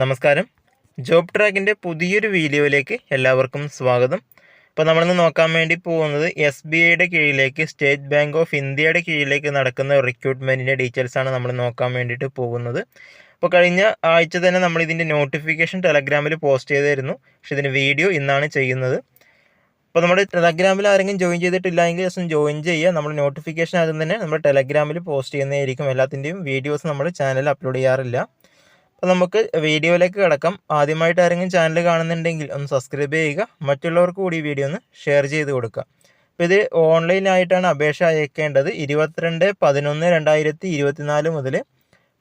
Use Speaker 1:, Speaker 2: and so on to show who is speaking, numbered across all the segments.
Speaker 1: നമസ്കാരം. ജോബ് ട്രാക്കിന്റെ പുതിയൊരു വീഡിയോയിലേക്ക് എല്ലാവർക്കും സ്വാഗതം. അപ്പോൾ നമ്മളിന്ന് നോക്കാൻ വേണ്ടി പോകുന്നത് എസ് ബി ഐയുടെ കീഴിലേക്ക് സ്റ്റേറ്റ് ബാങ്ക് ഓഫ് ഇന്ത്യയുടെ കീഴിലേക്ക് നടക്കുന്ന റിക്രൂട്ട്മെന്റിന്റെ ഡീറ്റെയിൽസാണ് നമ്മൾ നോക്കാൻ വേണ്ടിയിട്ട് പോകുന്നത്. അപ്പോൾ കഴിഞ്ഞ ആഴ്ച തന്നെ നമ്മൾ ഇതിന്റെ നോട്ടിഫിക്കേഷൻ ടെലഗ്രാമിൽ പോസ്റ്റ് ചെയ്തായിരുന്നു പക്ഷേ ഇതിന്റെ വീഡിയോ ഇന്നാണ് ചെയ്യുന്നത്. അപ്പോൾ നമ്മുടെ ടെലഗ്രാമിൽ ആരെങ്കിലും ജോയിൻ ചെയ്തിട്ടില്ല എങ്കിൽ ജസ്റ്റ് ജോയിൻ ചെയ്യുക. നമ്മൾ നോട്ടിഫിക്കേഷൻ ആദ്യം തന്നെ നമ്മൾ ടെലഗ്രാമിൽ പോസ്റ്റ് ചെയ്യുന്നതായിരിക്കും. എല്ലാത്തിന്റെയും വീഡിയോസ് നമ്മൾ ചാനലിൽ അപ്ലോഡ് ചെയ്യാറില്ല. അപ്പോൾ നമുക്ക് വീഡിയോയിലേക്ക് കിടക്കാം. ആദ്യമായിട്ട് ആരെങ്കിലും ചാനൽ കാണുന്നുണ്ടെങ്കിൽ ഒന്ന് സബ്സ്ക്രൈബ് ചെയ്യുക. മറ്റുള്ളവർക്ക് കൂടി വീഡിയോ ഒന്ന് ഷെയർ ചെയ്ത് കൊടുക്കുക. അപ്പോൾ ഇത് ഓൺലൈനായിട്ടാണ് അപേക്ഷ അയക്കേണ്ടത്. ഇരുപത്തിരണ്ട് പതിനൊന്ന് രണ്ടായിരത്തി ഇരുപത്തിനാല് മുതൽ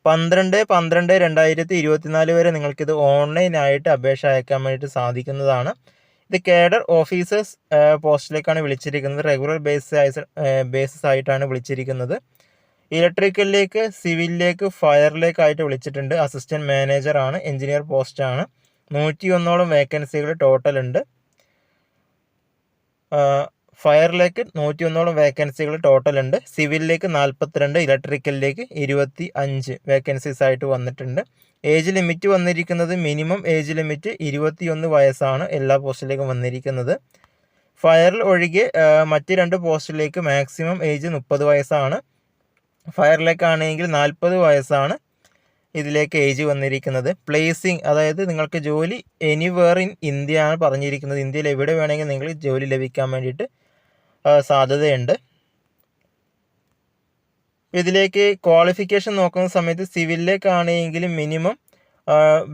Speaker 1: പന്ത്രണ്ട് പന്ത്രണ്ട് രണ്ടായിരത്തി ഇരുപത്തിനാല് വരെ നിങ്ങൾക്കിത് ഓൺലൈനായിട്ട് അപേക്ഷ അയക്കാൻ വേണ്ടിയിട്ട് സാധിക്കുന്നതാണ്. ഇത് കേഡർ ഓഫീസേഴ്സ് പോസ്റ്റിലേക്കാണ് വിളിച്ചിരിക്കുന്നത്. റെഗുലർ ബേസിസ് ബേസിസ് ആയിട്ടാണ് വിളിച്ചിരിക്കുന്നത്. ഇലക്ട്രിക്കലിലേക്ക് സിവിലിലേക്ക് ഫയറിലേക്കായിട്ട് വിളിച്ചിട്ടുണ്ട്. അസിസ്റ്റന്റ് മാനേജറാണ് എഞ്ചിനീയർ പോസ്റ്റാണ് നൂറ്റി ഒന്നോളം വേക്കൻസികൾ ടോട്ടൽ ഉണ്ട്. ഫയറിലേക്ക് നൂറ്റി ഒന്നോളം വേക്കൻസികൾ ടോട്ടൽ ഉണ്ട്. സിവിലിലേക്ക് നാൽപ്പത്തിരണ്ട് ഇലക്ട്രിക്കലിലേക്ക് ഇരുപത്തി അഞ്ച് വേക്കൻസീസ് ആയിട്ട് വന്നിട്ടുണ്ട്. ഏജ് ലിമിറ്റ് വന്നിരിക്കുന്നത് മിനിമം ഏജ് ലിമിറ്റ് ഇരുപത്തിയൊന്ന് വയസ്സാണ് എല്ലാ പോസ്റ്റിലേക്കും വന്നിരിക്കുന്നത്. ഫയറിൽ ഒഴികെ മറ്റ് രണ്ട് പോസ്റ്റിലേക്ക് മാക്സിമം ഏജ് മുപ്പത് വയസ്സാണ്. ഫയറിലേക്കാണെങ്കിൽ നാൽപ്പത് വയസ്സാണ് ഇതിലേക്ക് ഏജ് വന്നിരിക്കുന്നത്. പ്ലേസിങ് അതായത് നിങ്ങൾക്ക് ജോലി എനിവേർ ഇൻ ഇന്ത്യ ആണ് പറഞ്ഞിരിക്കുന്നത്. ഇന്ത്യയിൽ എവിടെ വേണമെങ്കിൽ നിങ്ങൾ ജോലി ലഭിക്കാൻ വേണ്ടിയിട്ട് സാധ്യതയുണ്ട്. ഇതിലേക്ക് ക്വാളിഫിക്കേഷൻ നോക്കുന്ന സമയത്ത് സിവിലിലേക്കാണെങ്കിൽ minimum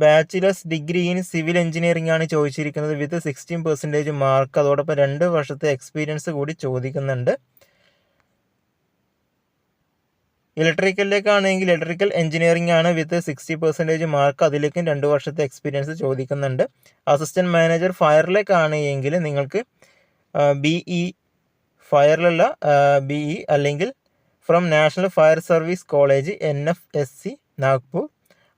Speaker 1: bachelors degree in civil engineering ആണ് ചോദിച്ചിരിക്കുന്നത്. വിത്ത് സിക്സ്റ്റീൻ പെർസെന്റേജ് മാർക്ക് അതോടൊപ്പം രണ്ട് വർഷത്തെ എക്സ്പീരിയൻസ് കൂടി ചോദിക്കുന്നുണ്ട്. ഇലക്ട്രിക്കലിലേക്കാണെങ്കിൽ ഇലക്ട്രിക്കൽ എഞ്ചിനീയറിംഗ് ആണ് വിത്ത് സിക്സ്റ്റി പെർസെന്റേജ് മാർക്ക് അതിലേക്കും രണ്ട് വർഷത്തെ എക്സ്പീരിയൻസ് ചോദിക്കുന്നുണ്ട്. അസിസ്റ്റന്റ് മാനേജർ ഫയറിലേക്കാണെങ്കിൽ നിങ്ങൾക്ക് ബി ഇ ഫയറിലുള്ള ബി ഇ അല്ലെങ്കിൽ from national fire service college N F S C Nagpur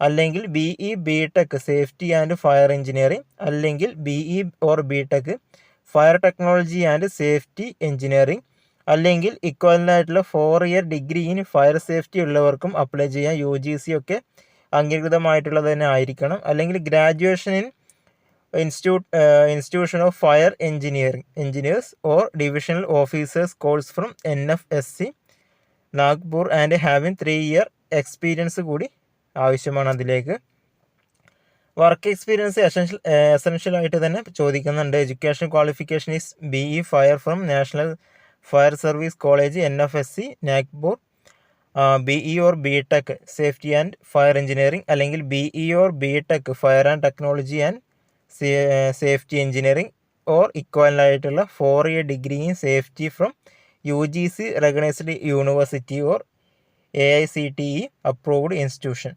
Speaker 1: അല്ലെങ്കിൽ B E B tech safety and fire engineering അല്ലെങ്കിൽ B E or B tech fire technology and safety engineering അല്ലെങ്കിൽ equivalent ആയിട്ടുള്ള four year degree in fire safety ഉള്ളവർക്കും apply ചെയ്യാം U G C ഒക്കെ അംഗീകൃതമായിട്ടുള്ളത് തന്നെ ആയിരിക്കണം. അല്ലെങ്കിൽ graduation in institute institution of fire engineering engineers or divisional officers course from N F S C Nagpur and having three year experience കൂടി ആവശ്യമാണ് അതിലേക്ക്. വർക്ക് എക്സ്പീരിയൻസ് എസെൻഷ്യൽ എസെൻഷ്യൽ ആയിട്ട് തന്നെ ചോദിക്കുന്നുണ്ട്. Education qualification is B E fire from national fire service college N F S C Nagpur B E or B tech safety and fire engineering അല്ലെങ്കിൽ B E or B tech fire and technology and safety engineering or ഇക്വലായിട്ടുള്ള four year degree in safety from U G C recognised university or A I C T E approved institution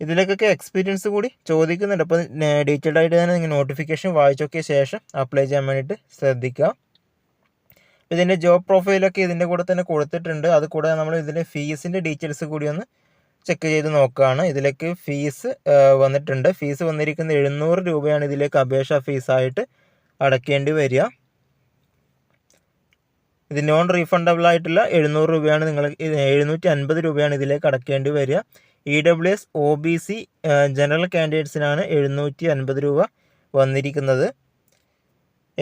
Speaker 1: ഇതിലേക്കൊക്കെ experience കൂടി ചോദിക്കുന്നുണ്ട്. അപ്പോൾ detailed ആയിട്ട് തന്നെ നിങ്ങൾ notification വായിച്ചൊക്കെ ശേഷം apply ചെയ്യാൻ വേണ്ടിയിട്ട് ശ്രദ്ധിക്കുക. ഇതിന്റെ ജോബ് പ്രൊഫൈലൊക്കെ ഇതിന്റെ കൂടെ തന്നെ കൊടുത്തിട്ടുണ്ട്. അത് കൂടാതെ നമ്മൾ ഇതിന്റെ ഫീസിന്റെ ഡീറ്റെയിൽസ് കൂടി ഒന്ന് ചെക്ക് ചെയ്ത് നോക്കുകയാണ് ഇതിലേക്ക് ഫീസ് വന്നിട്ടുണ്ട്. ഫീസ് വന്നിരിക്കുന്ന എഴുന്നൂറ് രൂപയാണ് ഇതിലേക്ക് അപേക്ഷ ഫീസായിട്ട് അടയ്ക്കേണ്ടി വരിക. ഇത് നോൺ റീഫണ്ടബിൾ ആയിട്ടുള്ള എഴുന്നൂറ് രൂപയാണ് നിങ്ങൾ എഴുന്നൂറ്റി അൻപത് രൂപയാണ് ഇതിലേക്ക് അടയ്ക്കേണ്ടി വരിക. E W S O B C general കാൻഡിഡേറ്റ്സിനാണ് എഴുന്നൂറ്റി അൻപത് രൂപ വന്നിരിക്കുന്നത്.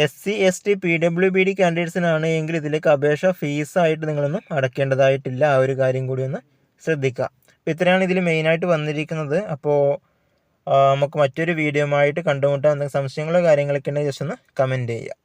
Speaker 1: S C S T P W B D കാൻഡിഡേറ്റ്സിനാണ് എങ്കിൽ ഇതിലേക്ക് അപേക്ഷ ഫീസായിട്ട് നിങ്ങളൊന്നും അടയ്ക്കേണ്ടതായിട്ടില്ല ആ ഒരു കാര്യം കൂടി ഒന്ന് ശ്രദ്ധിക്കുക. അപ്പോൾ ഇത്രയാണ് ഇതിൽ മെയിനായിട്ട് വന്നിരിക്കുന്നത്. അപ്പോൾ നമുക്ക് മറ്റൊരു വീഡിയോ ആയിട്ട് കണ്ടുമുട്ടാൻ എന്തെങ്കിലും സംശയങ്ങളോ കാര്യങ്ങളൊക്കെ ഉണ്ടെങ്കിൽ ജസ്റ്റ് ഒന്ന് കമന്റ് ചെയ്യുക.